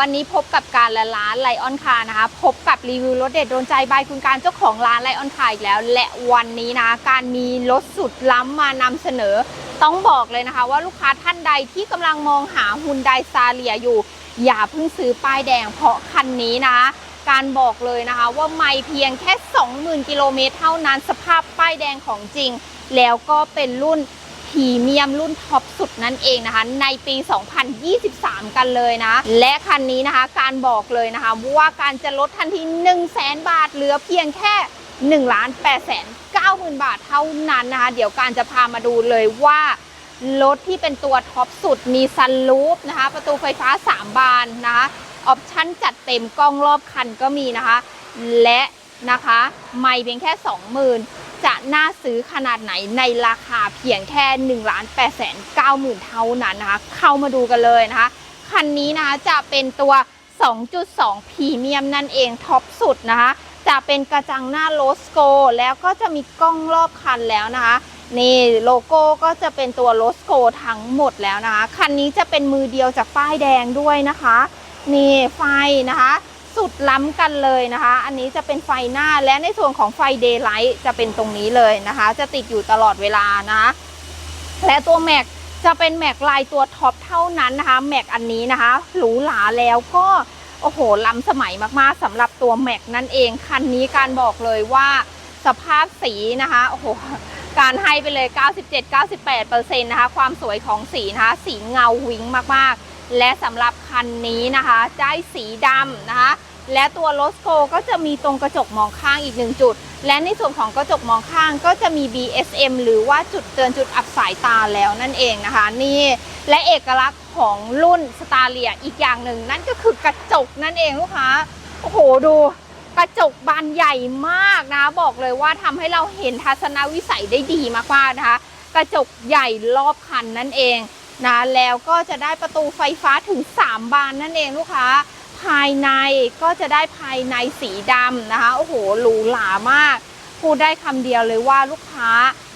วันนี้พบกับการละร้านไลออนคานะคะ พบกับรีวิวรถเด็ดโดนใจบายคุณการเจ้าของร้านไลออนคาอีกแล้ว และวันนี้นะการมีรถสุดล้ำมานำเสนอ ต้องบอกเลยนะคะ ว่าลูกค้าท่านใดที่กำลังมองหาฮุนไดซาเลียอยู่ อย่าเพิ่งซื้อป้ายแดงเพราะคันนี้นะคะการบอกเลยนะคะว่าไม่เพียงแค่ 20,000 กิโลเมตรเท่านั้นสภาพป้ายแดงของจริง แล้วก็เป็นรุ่น พรีเมียมรุ่นท็อปสุดนั่นเองนะคะ ในปี 2023 กันเลยนะ และคันนี้นะคะการบอกเลยนะคะว่าการจะลดทันที1 0 0 0 0แบาทเหลือเพียงแค่1ล้าน8แสน9หมื่นบาทเท่านั้นนะคะ เดี๋ยวการจะพามาดูเลยว่ารถที่เป็นตัวท็อปสุดมีซันรูฟนะคะ ประตูไฟฟ้า 3 บานนะคะออปชั่นจัดเต็มกล้องรอบคันก็มีนะคะ และนะคะ ไม่เพียงแค่ 20,000 จะน่าซื้อขนาดไหนในราคาเพียงแค่1ล้าน8แสน9หมื่นเท่านั้นนะคะ เข้ามาดูกันเลยนะคะ คันนี้นะคะจะเป็นตัว 2.2พรีเมียมนั่นเองท็อปสุดนะคะ จะเป็นกระจังหน้าโลสโก แล้วก็จะมีกล้องรอบคันแล้วนะคะนี่โลโก้ก็จะเป็นตัวโลสโกทั้งหมดแล้วนะคะ คันนี้จะเป็นมือเดียวจากป้ายแดงด้วยนะคะ นี่ไฟนะคะ สุดล้ำกันเลยนะคะ อันนี้จะเป็นไฟหน้าและในส่วนของไฟเดย์ไลท์จะเป็นตรงนี้เลยนะคะ จะติดอยู่ตลอดเวลานะคะ และตัวแม็กจะเป็นแม็กลายตัวท็อปเท่านั้นนะคะ แม็กอันนี้นะคะ หรูหราแล้วก็โอ้โห ล้ำสมัยมากๆสำหรับตัวแม็กนั่นเอง คันนี้การบอกเลยว่าสภาพสีนะคะ โอ้โห การให้ไปเลย 97-98%นะคะ ความสวยของสีนะคะ สีเงาวิ้งมากๆ และสำหรับคันนี้นะคะได้สีดำนะคะ และตัวโลสโกก็จะมีตรงกระจกมองข้างอีกหนึ่งจุด และในส่วนของกระจกมองข้างก็จะมี BSM หรือว่าจุดเตือนจุดอับสายตาแล้วนั่นเองนะคะ นี่และเอกลักษณ์ของรุ่นสตาเลียอีกอย่างหนึ่ง นั่นก็คือกระจกนั่นเองลูกค้าโอ้โหดูกระจกบานใหญ่มากนะ บอกเลยว่าทำให้เราเห็นทัศนวิสัยได้ดีมากๆนะคะ กระจกใหญ่รอบคันนั่นเอง นะแล้วก็จะได้ประตูไฟฟ้าถึง 3 บานนั่นเองลูกค้า ภายในก็จะได้ภายในสีดำนะคะ โอ้โหหรูหรามาก พูดได้คำเดียวเลยว่าลูกค้า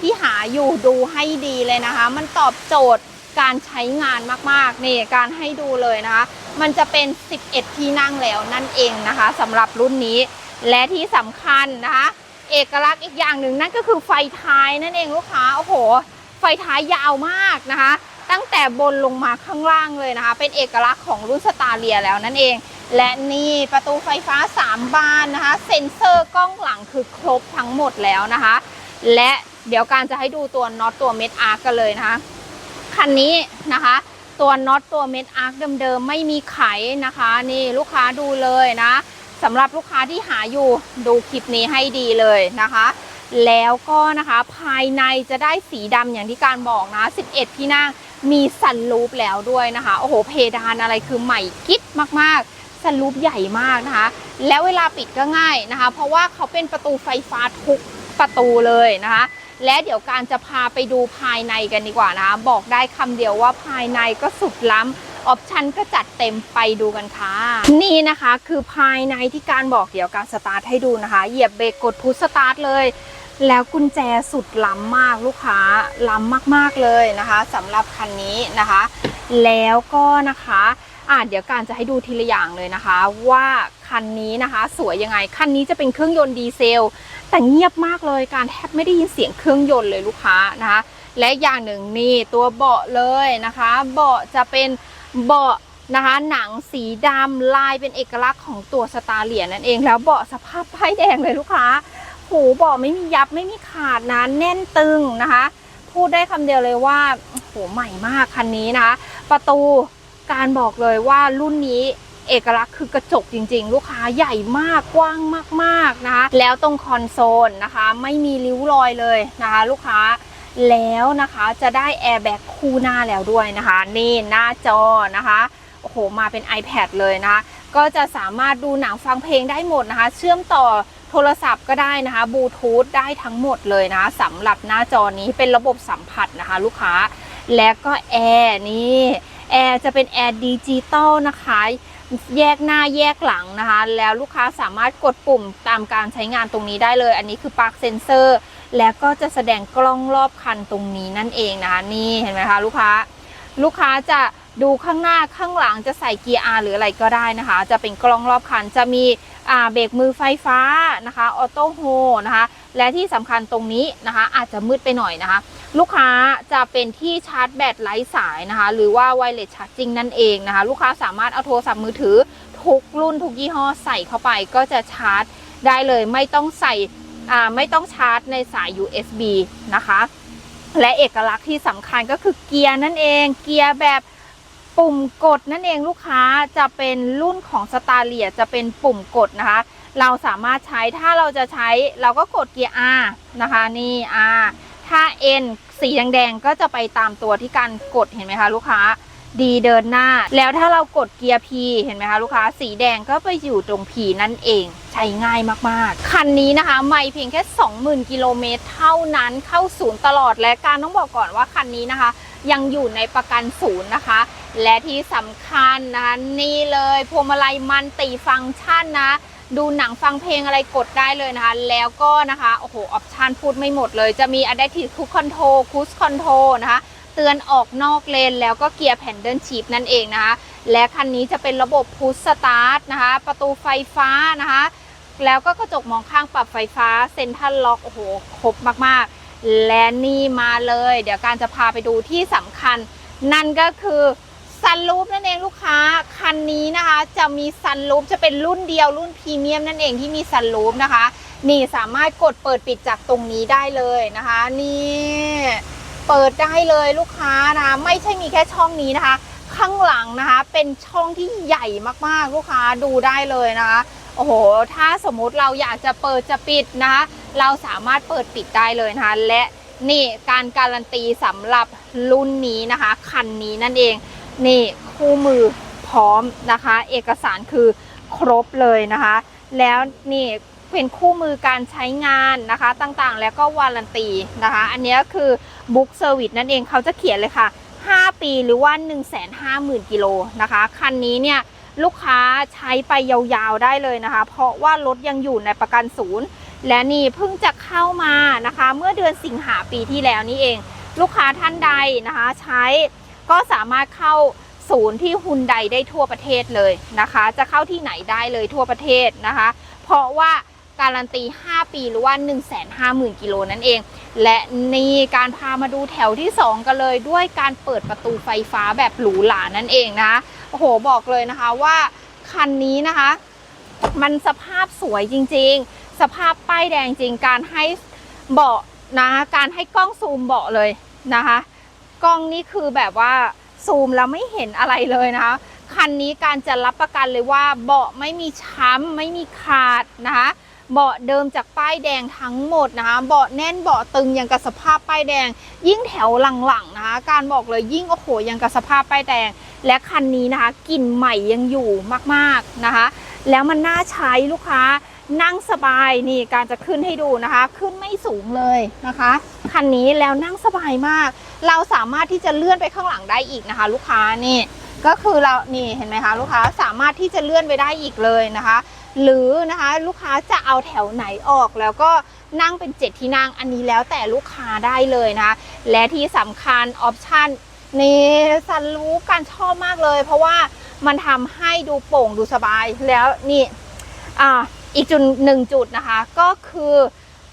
ที่หาอยู่ดูให้ดีเลยนะคะ มันตอบโจทย์การใช้งานมากๆนี่การให้ดูเลยนะคะ มันจะเป็น 11 ที่นั่งแล้วนั่นเองนะคะสำหรับรุ่นนี้ และที่สำคัญนะคะ เอกลักษณ์อีกอย่างหนึ่งนั่นก็คือไฟท้ายนั่นเองลูกค้า โอ้โห ไฟท้ายยาวมากนะคะ ตั้งแต่บนลงมาข้างล่างเลยนะคะ เป็นเอกลักษณ์ของรุ่นสตาเลียแล้วนั่นเอง และนี่ประตูไฟฟ้า 3 บานนะคะ เซ็นเซอร์กล้องหลังคือครบทั้งหมดแล้วนะคะ และเดี๋ยวการจะให้ดูตัวน็อตตัวเม็ดอาร์กกันเลยนะคะ คันนี้นะคะตัวน็อตตัวเม็ดอาร์คเดิมๆไม่มีไขนะคะ นี่ลูกค้าดูเลยนะสำหรับลูกค้าที่หาอยู่ดูคลิปนี้ให้ดีเลยนะคะ แล้วก็นะคะภายในจะได้สีดำอย่างที่การบอกนะ 11 ที่นั่ง มีสันลูปแล้วด้วยนะคะ โอ้โห เพดานอะไรคือใหม่กิ๊บมากๆ สันลูปใหญ่มากนะคะ แล้วเวลาปิดก็ง่ายนะคะ เพราะว่าเขาเป็นประตูไฟฟ้าทุกประตูเลยนะคะ และเดี๋ยวการจะพาไปดูภายในกันดีกว่านะคะ บอกได้คำเดียวว่าภายในก็สุดล้ำออปชันก็จัดเต็มไปดูกันค่ะ นี่นะคะคือภายในที่การบอกเดี๋ยวการสตาร์ทให้ดูนะคะ เหยียบเบรกกดพุชสตาร์ทเลย แล้วกุญแจสุดล้ำมากลูกค้าล้ำมากๆเลยนะคะสำหรับคันนี้นะคะ แล้วก็นะคะอะเดี๋ยวการจะให้ดูทีละอย่างเลยนะคะ ว่าคันนี้นะคะ สวยยังไงคันนี้จะเป็นเครื่องยนต์ดีเซล แต่เงียบมากเลยการแทบไม่ได้ยินเสียงเครื่องยนต์เลยลูกค้านะคะ และอย่างหนึ่งนี่ตัวเบาะเลยนะคะ เบาะจะเป็นเบาะนะคะหนังสีดำลายเป็นเอกลักษณ์ของตัวสตาร์เลียนั่นเองแล้วเบาะสภาพป้ายแดงเลยลูกค้า หูบาะไม่มียับไม่มีขาดนะแน่นตึงนะคะ พูดได้คำเดียวเลยว่าโหใหม่มากคันนี้นะคะ ประตูการบอกเลยว่ารุ่นนี้เอกลักษณ์คือกระจกจริงๆ ลูกค้าใหญ่มากกว้างมากๆนะคะ แล้วตรงคอนโซลนะคะ ไม่มีริ้วรอยเลยนะคะ ลูกค้าแล้วนะคะจะได้แอร์แบ็กคู่หน้าแล้วด้วยนะคะ นี่หน้าจอนะคะโอ้โหมาเป็น iPad เลยนะคะ ก็จะสามารถดูหนังฟังเพลงได้หมดนะคะ เชื่อมต่อ โทรศัพท์ก็ได้นะคะบลูทูธได้ทั้งหมดเลยนะสำหรับหน้าจอนี้เป็นระบบสัมผัสนะคะ ลูกค้า และก็แอร์นี่แอร์จะเป็นแอร์ดิจิตอลนะคะแยกหน้าแยกหลังนะคะ แล้วลูกค้าสามารถกดปุ่มตามการใช้งานตรงนี้ได้เลย อันนี้คือปลั๊กเซนเซอร์ แล้วก็จะแสดงกล้องรอบคันตรงนี้นั่นเองนะคะนี่เห็นไหมคะลูกค้า ลูกค้าจะดูข้างหน้าข้างหลังจะใส่เกียร์ R หรืออะไรก็ได้นะคะ จะเป็นกล้องรอบคันจะมี เบรกมือไฟฟ้านะคะออโต้โฮนะคะและที่สำคัญตรงนี้นะคะอาจจะมืดไปหน่อยนะคะ ลูกค้าจะเป็นที่ชาร์จแบตไร้สายนะคะ หรือว่าไวเลสชาร์จิงนั่นเองนะคะ ลูกค้าสามารถเอาโทรศัพท์มือถือทุกรุ่นทุกยี่ห้อใส่เข้าไปก็จะชาร์จได้เลยไม่ต้องใส่ไม่ต้องชาร์จในสาย USB นะคะ และเอกลักษณ์ที่สำคัญก็คือเกียร์นั่นเองเกียร์แบบ ปุ่มกดนั่นเองลูกค้าจะเป็นรุ่นของสตาเลียจะเป็นปุ่มกดนะคะ เราสามารถใช้ถ้าเราจะใช้เราก็กดเกียร์ R นะคะนี่ R ถ้า N สีแดงๆก็จะไปตามตัวที่การกดเห็นไหมคะลูกค้าดีเดินหน้า แล้วถ้าเรากดเกียร์ P เห็นไหมคะลูกค้า สีแดงก็ไปอยู่ตรง P นั่นเอง ใช้ง่ายมากๆ คันนี้นะคะ ไม่เพียงแค่ 20,000 กิโลเมตรเท่านั้นเข้าศูนย์ตลอดและการต้องบอกก่อนว่าคันนี้นะคะ ยังอยู่ในประกันศูนย์นะคะ และที่สำคัญนะคะนี่เลยพวงมาลัยมันติฟังก์ชันนะ ดูหนังฟังเพลงอะไรกดได้เลยนะคะ แล้วก็นะคะโอ้โหออปชันพูดไม่หมดเลย จะมี Adaptive Cruise Control Cruise Control นะคะเตือนออกนอกเลนแล้วก็เกียร์แผ่นเดิลชีพนั่นเองนะคะ และคันนี้จะเป็นระบบพุชสตาร์ทนะคะ ประตูไฟฟ้านะคะ แล้วก็กระจกมองข้างปรับไฟฟ้าเซ็นทรัลล็อกโอ้โหครบมากๆ และนี่มาเลย เดี๋ยวการจะพาไปดูที่สำคัญ นั่นก็คือซันรูฟนั่นเองลูกค้าคันนี้นะคะ จะมีซันรูฟจะเป็นรุ่นเดียวรุ่นพรีเมียมนั่นเองที่มีซันรูฟนะคะ นี่สามารถกดเปิดปิดจากตรงนี้ได้เลยนะคะ นี่เปิดได้เลยลูกค้านะคะไม่ใช่มีแค่ช่องนี้นะคะ ข้างหลังนะคะเป็นช่องที่ใหญ่มากๆลูกค้าดูได้เลยนะคะโอ้โหถ้าสมมุติเราอยากจะเปิดจะปิดนะคะ เราสามารถเปิดปิดได้เลยนะคะ และนี่การการันตีสำหรับรุ่นนี้นะคะ คันนี้นั่นเอง นี่คู่มือพร้อมนะคะ เอกสารคือครบเลยนะคะ แล้วนี่เป็นคู่มือการใช้งานนะคะต่างๆ แล้วก็วารันตีนะคะ อันนี้ก็คือบุ๊กเซอร์วิสนั่นเองเขาจะเขียนเลยค่ะ 5 ปีหรือว่า 1 5 0 0 0 0กิโลนะคะ คันนี้เนี่ยลูกค้าใช้ไปยาวๆได้เลยนะคะ เพราะว่ารถยังอยู่ในประกันศูนย์ และนี่เพิ่งจะเข้ามานะคะ เมื่อเดือนสิงหาปีที่แล้วนี่เอง ลูกค้าท่านใดนะคะ ใช้ก็สามารถเข้าศูนย์ที่ฮุนไดได้ทั่วประเทศเลยนะคะ จะเข้าที่ไหนได้เลยทั่วประเทศนะคะ เพราะว่าการันตี 5 ปีหรือว่า 1 5 0 0 0 0 กิโลนั่นเอง และนี่การพามาดูแถวที่ 2 กันเลยด้วยการเปิดประตูไฟฟ้าแบบหรูหรานั่นเองนะโอ้โหบอกเลยนะคะว่าคันนี้นะคะ มันสภาพสวยจริง ๆ สภาพป้ายแดงจริงการให้เบาะนะการให้กล้องซูมเบาะเลยนะคะ กล้องนี่คือแบบว่าซูมแล้วไม่เห็นอะไรเลยนะคะคันนี้การจะรับประกันเลยว่าเบาะไม่มีช้ำไม่มีขาดนะคะเบาะเดิมจากป้ายแดงทั้งหมดนะคะเบาะแน่นเบาะตึงอย่างกับสภาพป้ายแดง ยิ่งแถวหลังๆนะคะการบอกเลยยิ่งโอ้โหยังกับสภาพป้ายแดง และคันนี้นะคะกลิ่นใหม่ยังอยู่มากๆนะคะ แล้วมันน่าใช้ลูกค้า นั่งสบายนี่การจะขึ้นให้ดูนะคะ ขึ้นไม่สูงเลยนะคะคันนี้แล้วนั่งสบายมาก เราสามารถที่จะเลื่อนไปข้างหลังได้อีกนะคะ ลูกค้านี่ก็คือเรานี่เห็นไหมคะลูกค้าสามารถที่จะเลื่อนไปได้อีกเลยนะคะ หรือนะคะลูกค้าจะเอาแถวไหนออกแล้วก็นั่งเป็นเจ็ดที่นั่งอันนี้แล้วแต่ลูกค้าได้เลยนะคะและที่สำคัญออปชันนี่สันรู้การชอบมากเลย เพราะว่ามันทำให้ดูโปร่งดูสบายแล้วนี่อ่า อีกจุดหนึ่งจุดนะคะ ก็คือ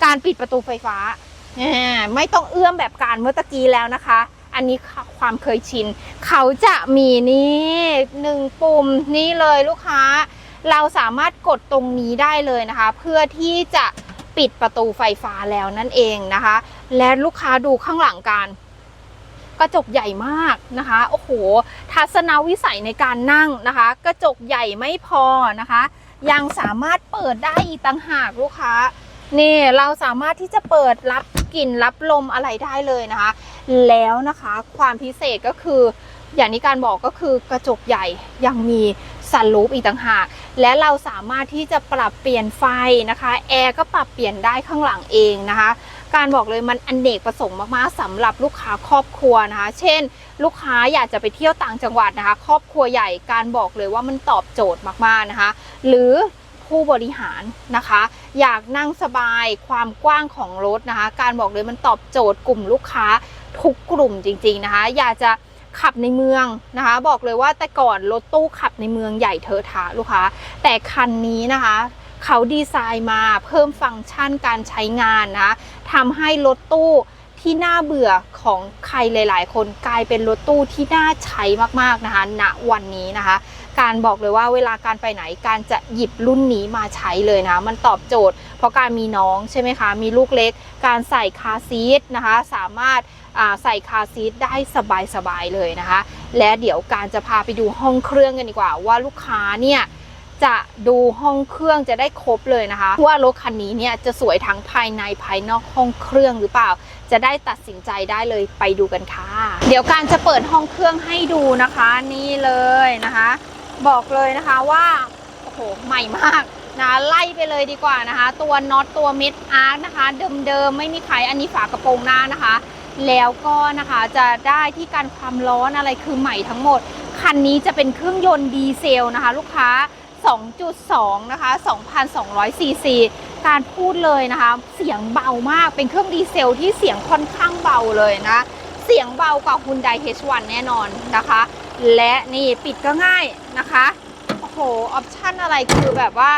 การปิดประตูไฟฟ้า ไม่ต้องเอื้อมแบบการเมื่อตะกี้แล้วนะคะ อันนี้ความเคยชิน เขาจะมีนี่หนึ่งปุ่มนี่เลยลูกค้า เราสามารถกดตรงนี้ได้เลยนะคะ เพื่อที่จะปิดประตูไฟฟ้าแล้วนั่นเองนะคะ และลูกค้าดูข้างหลังกันกระจกใหญ่มากนะคะ โอ้โห ทัศนวิสัยในการนั่งนะคะ กระจกใหญ่ไม่พอนะคะ ยังสามารถเปิดได้อีกต่างหากลูกค้านี่เราสามารถที่จะเปิดรับกลิ่นรับลมอะไรได้เลยนะคะ แล้วนะคะความพิเศษก็คือ อย่างที่การบอกก็คือกระจกใหญ่ยังมีซันรูปอีกต่างหาก และเราสามารถที่จะปรับเปลี่ยนไฟนะคะแอร์ก็ปรับเปลี่ยนได้ข้างหลังเองนะคะ การบอกเลยมันอนเนกประสงค์มากๆสำหรับลูกค้าครอบครัวนะคะ เช่น ลูกค้าอยากจะไปเที่ยวต่างจังหวัดนะคะ ครอบครัวใหญ่การบอกเลยว่ามันตอบโจทย์มากๆนะคะ หรือผู้บริหารนะคะ อยากนั่งสบายความกว้างของรถนะคะ การบอกเลยมันตอบโจทย์กลุ่มลูกค้าทุกกลุ่มจริง ๆนะคะ อยากจะขับในเมืองนะคะ บอกเลยว่าแต่ก่อนรถตู้ขับในเมืองใหญ่เทอะทะลูกค้า แต่คันนี้นะคะ เขาดีไซน์มาเพิ่มฟังก์ชันการใช้งานนะทำให้รถตู้ที่น่าเบื่อของใครหลาย ๆ คนกลายเป็นรถตู้ที่น่าใช้มากๆนะคะณวันนี้นะคะ การบอกเลยว่าเวลาการไปไหนการจะหยิบรุ่นนี้มาใช้เลยนะ มันตอบโจทย์ เพราะการมีน้องใช่ไหมคะ มีลูกเล็ก การใส่คาซีทนะคะ สามารถใส่คาซีทได้สบาย ๆ เลยนะคะ และเดี๋ยวการจะพาไปดูห้องเครื่องกันดีกว่าว่าลูกค้าเนี่ย จะดูห้องเครื่องจะได้ครบเลยนะคะ ว่ารถคันนี้เนี่ยจะสวยทั้งภายในภายนอกห้องเครื่องหรือเปล่า จะได้ตัดสินใจได้เลยไปดูกันค่ะ เดี๋ยวการจะเปิดห้องเครื่องให้ดูนะคะ นี่เลยนะคะ บอกเลยนะคะว่าโอ้โหใหม่มากนะไล่ไปเลยดีกว่านะคะ ตัวน็อตตัวเม็ดอาร์นะคะ เดิมๆไม่มีใครอันนี้ฝากระโปรงหน้านะคะ แล้วก็นะคะจะได้ที่การความร้อนอะไรคือใหม่ทั้งหมด คันนี้จะเป็นเครื่องยนต์ดีเซลนะคะ ลูกค้า 2.2 นะคะ 2,200 ซีซี การพูดเลยนะคะ เสียงเบามาก เป็นเครื่องดีเซลที่เสียงค่อนข้างเบาเลยนะ เสียงเบากว่า Hyundai H1 แน่นอนนะคะ และนี่ปิดก็ง่ายนะคะ โอ้โห ออปชั่นอะไรคือแบบว่า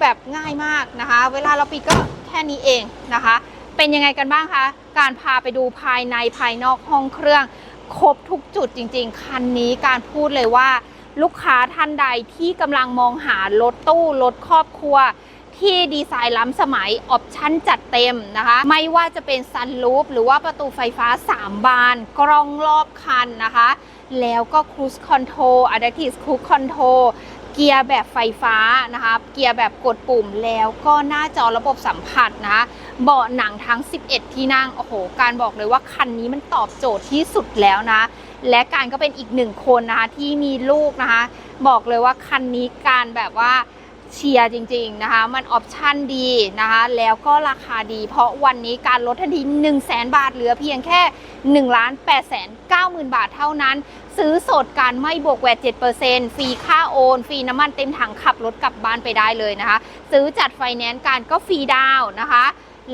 แบบง่ายมากนะคะ เวลาเราปิดก็แค่นี้เองนะคะ เป็นยังไงกันบ้างคะ การพาไปดูภายในภายนอกห้องเครื่อง ครบทุกจุดจริง ๆ คันนี้การพูดเลยว่า ลูกค้าท่านใดที่กำลังมองหารถตู้รถครอบครัว ที่ดีไซน์ล้ำสมัยออปชั่นจัดเต็มนะคะ ไม่ว่าจะเป็นซันลูปหรือว่าประตูไฟฟ้า 3 บาน กล้องรอบคันนะคะ แล้วก็ครู i คอนโทร Adaptive Cruise Control เกียร์แบบไฟฟ้านะคะ เกียร์แบบกดปุ่มแล้วก็หน้าจอระบบสัมผัสนะคะ เบาะหนังทั้ง 11 ที่นั่ง โอ้โห การบอกเลยว่าคันนี้มันตอบโจทย์ที่สุดแล้วนะ และการก็เป็นอีกหนึ่งคนนะคะที่มีลูกนะคะ บอกเลยว่าคันนี้การแบบว่าเชียร์จริงๆนะคะ มันออปชั่นดีนะคะ แล้วก็ราคาดี เพราะวันนี้การลดทันที 1 0 0 0 0แบาทเหลือเพียงแค่ 1 8 9 0 0 0 บาทเท่านั้น ซื้อสดการไม่บวกแวด7%ฟรีค่าโอน ฟรีน้ำมันเต็มถังขับรถกลับบ้านไปได้เลยนะคะ ซื้อจัดไฟแนนซ์การก็ฟรีดาวนะคะ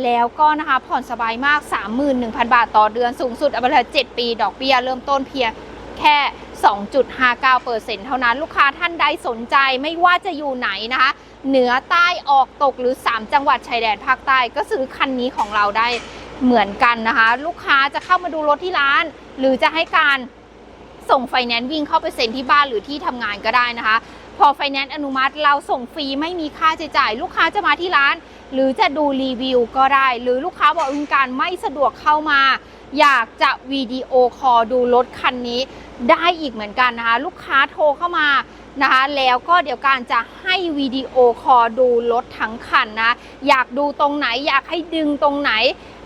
แล้วก็นะคะผ่อนสบายมาก 31,000 บาทต่อเดือนสูงสุดเอาไปเลย7ปี ดอกเบี้ยเริ่มต้นเพียงแค่ 2.59%เท่านั้น ลูกค้าท่านใดสนใจไม่ว่าจะอยู่ไหนนะคะ เหนือใต้ออกตกหรือ 3 จังหวัดชายแดนภาคใต้ก็ซื้อคันนี้ของเราได้เหมือนกันนะคะ ลูกค้าจะเข้ามาดูรถที่ร้าน หรือจะให้การส่งไฟแนนซ์วิ่งเข้าไปเซ็นที่บ้านหรือที่ทำงานก็ได้นะคะ พอไฟแนนซ์อนุมัติเราส่งฟรีไม่มีค่าใช้จ่าย ลูกค้าจะมาที่ร้าน หรือจะดูรีวิวก็ได้ หรือลูกค้าบอกคุณการไม่สะดวกเข้ามา อยากจะวิดีโอคอลดูรถคันนี้ได้อีกเหมือนกันนะคะ ลูกค้าโทรเข้ามานะคะแล้วก็เดี๋ยวการจะให้วิดีโอคอลดูรถทั้งคันนะอยากดูตรงไหน อยากให้ดึงตรงไหน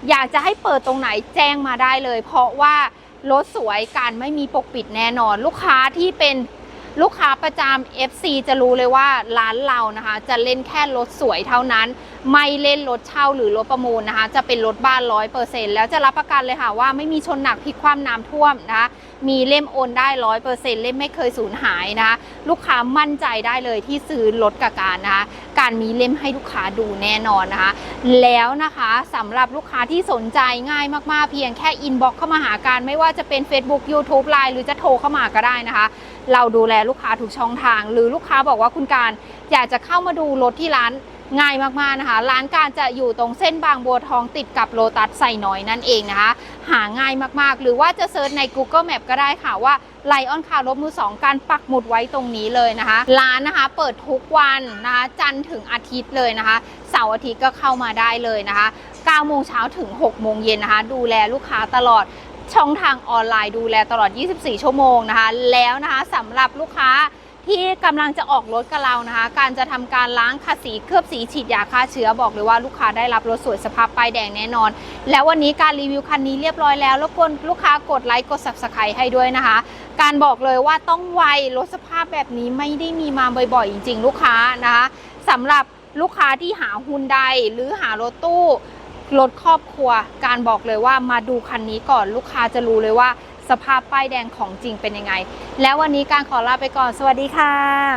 อยากจะให้เปิดตรงไหนแจ้งมาได้เลย เพราะว่ารถสวยการไม่มีปกปิดแน่นอน ลูกค้าที่เป็น ลูกค้าประจำ FC จะรู้เลยว่าร้านเรานะคะ จะเล่นแค่รถสวยเท่านั้น ไม่เล่นรถเช่าหรือรถประมูลนะคะ จะเป็นรถบ้านร้อยเปอร์เซ็นต์แล้วจะรับประกันเลยค่ะว่าไม่มีชนหนักพลิกคว่ำน้ำท่วมนะคะ มีเล่มโอนได้ร้อยเปอร์เซ็นต์เล่มไม่เคยสูญหายนะคะ ลูกค้ามั่นใจได้เลยที่ซื้อรถกับการนะคะ การมีเล่มให้ลูกค้าดูแน่นอนนะคะ แล้วนะคะสำหรับลูกค้าที่สนใจง่ายมากๆ เพียงแค่อินบ็อกเข้ามาหาการไม่ว่าจะเป็น Facebook YouTube Line หรือจะโทรเข้ามาก็ได้นะคะ เราดูแลลูกค้าทุกช่องทาง หรือลูกค้าบอกว่าคุณการอยากจะเข้ามาดูรถที่ร้านง่ายมากๆนะคะ ร้านการจะอยู่ตรงเส้นบางบัวทองติดกับโลตัสใส่น้อยนั่นเองนะคะ หาง่ายมากๆ หรือว่าจะเซิร์ชใน Google Map ก็ได้ค่ะว่าไลออนคาร์รถมือสองการปักหมุดไว้ตรงนี้เลยนะคะ ร้านนะคะเปิดทุกวันนะคะจันทร์ถึงอาทิตย์เลยนะคะเสาร์อาทิตย์ก็เข้ามาได้เลยนะคะ9โมงเช้าถึง 6 โมงเย็นนะคะ ดูแลลูกค้าตลอด ช่องทางออนไลน์ดูแลตลอด 24 ชั่วโมงนะคะ แล้วนะคะสำหรับลูกค้าที่กำลังจะออกรถกับเรานะคะ การจะทำการล้างขัดสีเคลือบสีฉีดยาฆ่าเชื้อบอกเลยว่าลูกค้าได้รับรถสวยสภาพป้ายแดงแน่นอน แล้ววันนี้การรีวิวคันนี้เรียบร้อยแล้วรบกวนลูกค้ากดไลค์กด subscribe ให้ด้วยนะคะ การบอกเลยว่าต้องไวรถสภาพแบบนี้ไม่ได้มีมาบ่อยๆ จริง ๆ ลูกค้านะคะสำหรับลูกค้าที่หาฮุนไดหรือหารถตู้ รถครอบครัว การบอกเลยว่ามาดูคันนี้ก่อนลูกค้าจะรู้เลยว่า สภาพป้ายแดงของจริงเป็นยังไง แล้ววันนี้การขอลาไปก่อน สวัสดีค่ะ